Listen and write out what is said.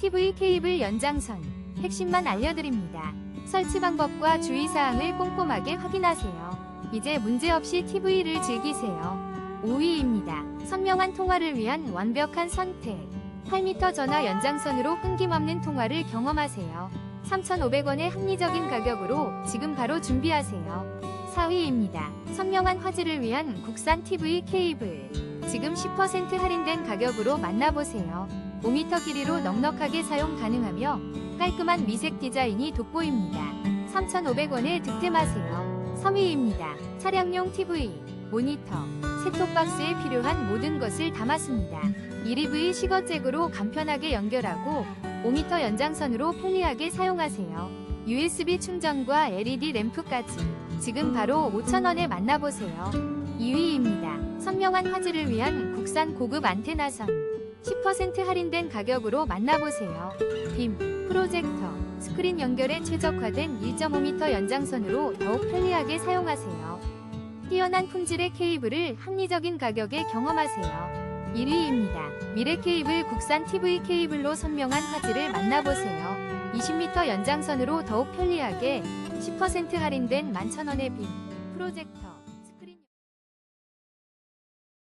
TV 케이블 연장선 핵심만 알려드립니다. 설치 방법과 주의사항을 꼼꼼하게 확인하세요. 이제 문제없이 TV를 즐기세요. 5위입니다. 선명한 통화를 위한 완벽한 선택. 8m 전화 연장선으로 끊김없는 통화를 경험하세요. 3,500원의 합리적인 가격으로 지금 바로 준비하세요. 4위입니다. 선명한 화질을 위한 국산 TV 케이블. 지금 10% 할인된 가격으로 만나보세요. 5m 길이로 넉넉하게 사용 가능하며 깔끔한 미색 디자인이 돋보입니다. 3,500원에 득템하세요. 3위입니다. 차량용 TV, 모니터, 셋톱박스에 필요한 모든 것을 담았습니다. 1EV 시거잭으로 간편하게 연결하고 5m 연장선으로 편리하게 사용하세요. USB 충전과 LED 램프까지 지금 바로 5,000원에 만나보세요. 2위입니다. 선명한 화질을 위한 국산 고급 안테나선 10% 할인된 가격으로 만나보세요. 빔, 프로젝터, 스크린 연결에 최적화된 1.5m 연장선으로 더욱 편리하게 사용하세요. 뛰어난 품질의 케이블을 합리적인 가격에 경험하세요. 1위입니다. 미래 케이블 국산 TV 케이블로 선명한 화질을 만나보세요. 20m 연장선으로 더욱 편리하게 10% 할인된 11,000원의 빔, 프로젝터,